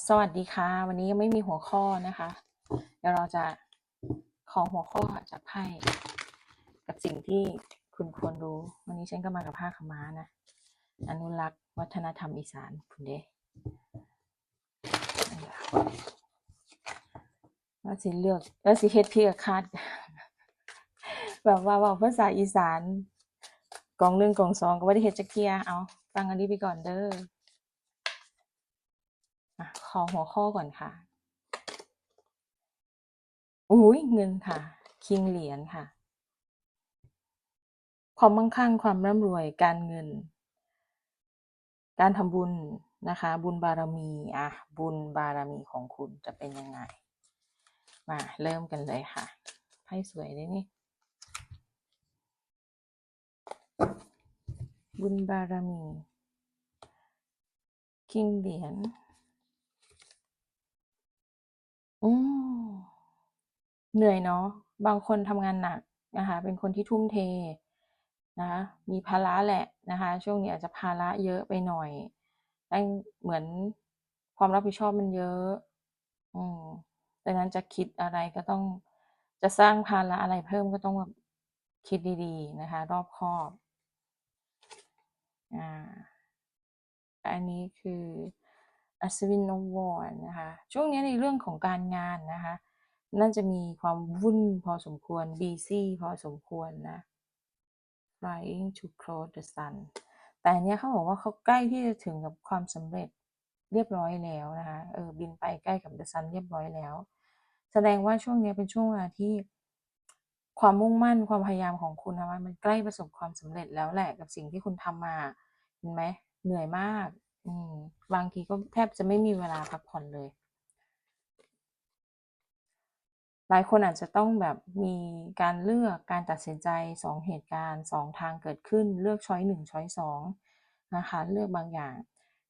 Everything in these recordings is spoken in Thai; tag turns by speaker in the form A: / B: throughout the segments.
A: สวัสดีค่ะ วันนี้ยังไม่มีหัวข้อนะคะ เดี๋ยวเราจะขอหัวข้อจากไพ่กับสิ่งที่คุณควรรู้ วันนี้ฉันก็มากับผ้าขม้านะ อนุรักษ์วัฒนธรรมอีสานคุณเด้ว่าสิเลือกแล้วสิเฮ็ดพี่คาด แบบว่าว่าภาษาอีสานกองหนึ่งกองสองก็ไม่ได้เฮ็ดจักเทียเอาฟังอันนี้ไปก่อนเด้อ อะขอหัวข้อก่อนค่ะอุ้ยเงินค่ะ คิงเหรียญค่ะ ความมั่งคั่งความร่ำรวยการเงิน การทำบุญนะคะ บุญบารมีอะบุญบารมีของคุณจะเป็นยังไง มาเริ่มกันเลยค่ะไพ่สวยเลยนี่ บุญบารมี คิงเหรียญ อืม เหนื่อยเนาะ บางคนทำงานหนักนะคะ เป็นคนที่ทุ่มเทนะคะมีภาระแหละนะคะ ช่วงนี้อาจจะภาระเยอะไปหน่อยตั้งเหมือนความรับผิดชอบมันเยอะ อืมดังนั้นจะคิดอะไรก็ต้อง จะสร้างภาระอะไรเพิ่มก็ต้องแบบคิดดีๆนะคะ รอบคอบ อ่า อันนี้คือ อัศวินนวรนะคะ ช่วงนี้ในเรื่องของการงานนะคะ น่าจะมีความวุ่นพอสมควร busy พอสมควรนะ flying to close the sun แต่อันเนี้ยเขาบอกว่าเขาใกล้ที่จะถึงกับความสำเร็จเรียบร้อยแล้วนะคะ เออ บินไปใกล้กับ the sun เรียบร้อยแล้ว แสดงว่าช่วงนี้เป็นช่วงเวลาที่ความมุ่งมั่นความพยายามของคุณนะว่ามันใกล้ประสบความสำเร็จแล้วแหละกับสิ่งที่คุณทำมา เห็นไหมเหนื่อยมาก อืมบางทีก็แทบจะไม่มีเวลาพักผ่อนเลย หลายคนอาจจะต้องแบบมีการเลือกการตัดสินใจสองเหตุการณ์สองทางเกิดขึ้นเลือกช้อยหนึ่งช้อยสองนะคะเลือกบางอย่าง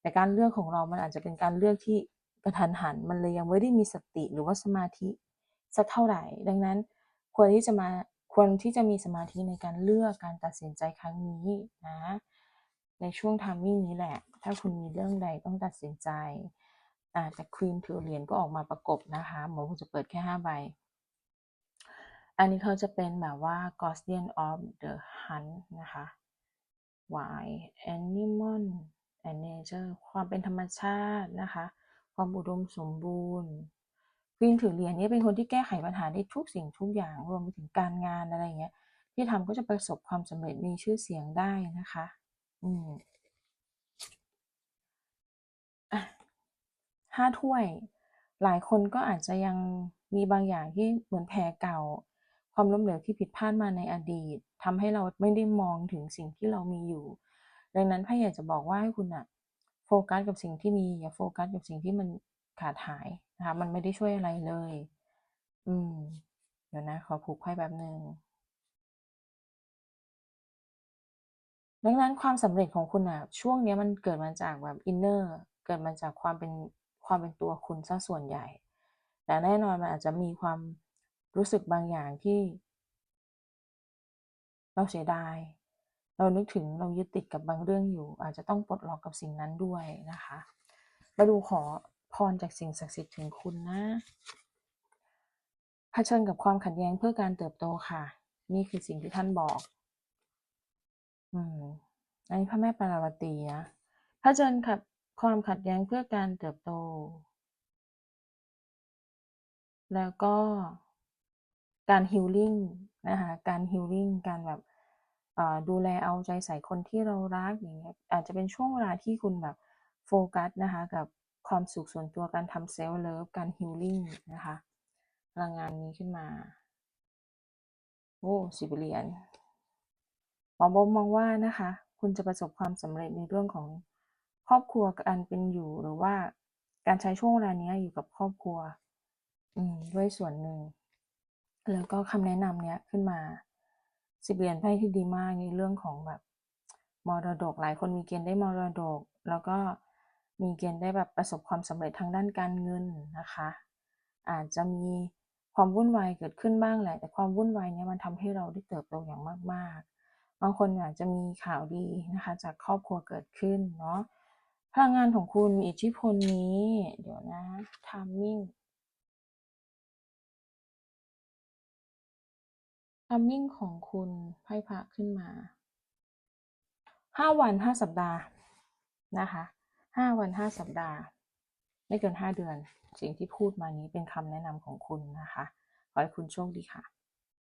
A: แต่การเลือกของเรามันอาจจะเป็นการเลือกที่กระทันหันมันเลยยังไม่ได้มีสติหรือว่าสมาธิสักเท่าไหร่ ดังนั้นควรที่จะมาควรที่จะมีสมาธิในการเลือกการตัดสินใจครั้งนี้นะ ในช่วงทามมิ่งนี้แหละ ถ้าคุณมีเรื่องใดต้องตัดสินใจแต่ควีนถือเหรียญก็ออกมาประกบนะคะหมอคงจะเปิดแค่ห้าใบ อันนี้เขาจะเป็นแบบว่า Guardian of the Hunt นะคะ Why Animal and Nature ความเป็นธรรมชาตินะคะ ความอุดมสมบูรณ์ควีนถือเหรียญนี้เป็นคนที่แก้ไขปัญหาได้ทุกสิ่งทุกอย่างรวมไปถึงการงานอะไรเงี้ยที่ทำก็จะประสบความสำเร็จมีชื่อเสียงได้นะคะ อืมอะห้าถ้วย หลายคนก็อาจจะยังมีบางอย่างที่เหมือนแผลเก่า ความล้มเหลวที่ผิดพลาดมาในอดีตทำให้เราไม่ได้มองถึงสิ่งที่เรามีอยู่ ดังนั้นพ่อยากจะบอกว่าให้คุณอะโฟกัสกับสิ่งที่มีอย่าโฟกัสกับสิ่งที่มันขาดหายนะคะ มันไม่ได้ช่วยอะไรเลย อืม เดี๋ยวนะ ขอผูกไพ่แป๊บหนึ่ง ดังนั้นความสำเร็จของคุณอะช่วงนี้มันเกิดมาจากแบบอินเนอร์เกิดมาจากความเป็นความเป็นตัวคุณซะส่วนใหญ่ แต่แน่นอนมันอาจจะมีความรู้สึกบางอย่างที่ เราเสียดาย เรานึกถึงเรายึดติดกับบางเรื่องอยู่ อาจจะต้องปลดล็อกกับสิ่งนั้นด้วยนะคะ มาดูขอพรจากสิ่งศักดิ์สิทธิ์ถึงคุณนะเผชิญกับความขัดแย้งเพื่อการเติบโตค่ะ นี่คือสิ่งที่ท่านบอก อืมอันนี้พระแม่ปาราวตีนะเผชิญกับความขัดแย้งเพื่อการเติบโต แล้วก็การฮิลลิ่งนะคะ การฮิลลิ่ง การแบบดูแลเอาใจใส่คนที่เรารักอย่างเงี้ย อาจจะเป็นช่วงเวลาที่คุณแบบโฟกัสนะคะ กับความสุขส่วนตัวการทำเซลฟ์เลิฟ การฮิลลิ่งนะคะ พลังงานนี้ขึ้นมา โอ้สิบเหรียญ อบอกมองว่านะคะ คุณจะประสบความสำเร็จในเรื่องของครอบครัวการเป็นอยู่หรือว่าการใช้ช่วงเวลานี้อยู่กับครอบครัว อืมด้วยส่วนหนึ่ง แล้วก็คำแนะนำเนี้ยขึ้นมา สิบเหรียญไพ่ที่ดีมากในเรื่องของแบบมรดกหลายคนมีเกณฑ์ได้มรดก แล้วก็มีเกณฑ์ได้แบบประสบความสำเร็จทางด้านการเงินนะคะ อาจจะมีความวุ่นวายเกิดขึ้นบ้างแหละ แต่ความวุ่นวายเนี้ยมันทำให้เราได้เติบโตอย่างมากๆ บางคนอาจจะมีข่าวดีนะคะ จากครอบครัวเกิดขึ้นเนาะพลังงานของคุณมีอิทธิพลนี้ เดี๋ยวนะ timing timing ของคุณไพ่พระขึ้นมาห้าวันห้าสัปดาห์นะคะห้าวันห้าสัปดาห์ ไม่เกินห้าเดือน สิ่งที่พูดมานี้เป็นคำแนะนำของคุณนะคะ ขอให้คุณโชคดีค่ะ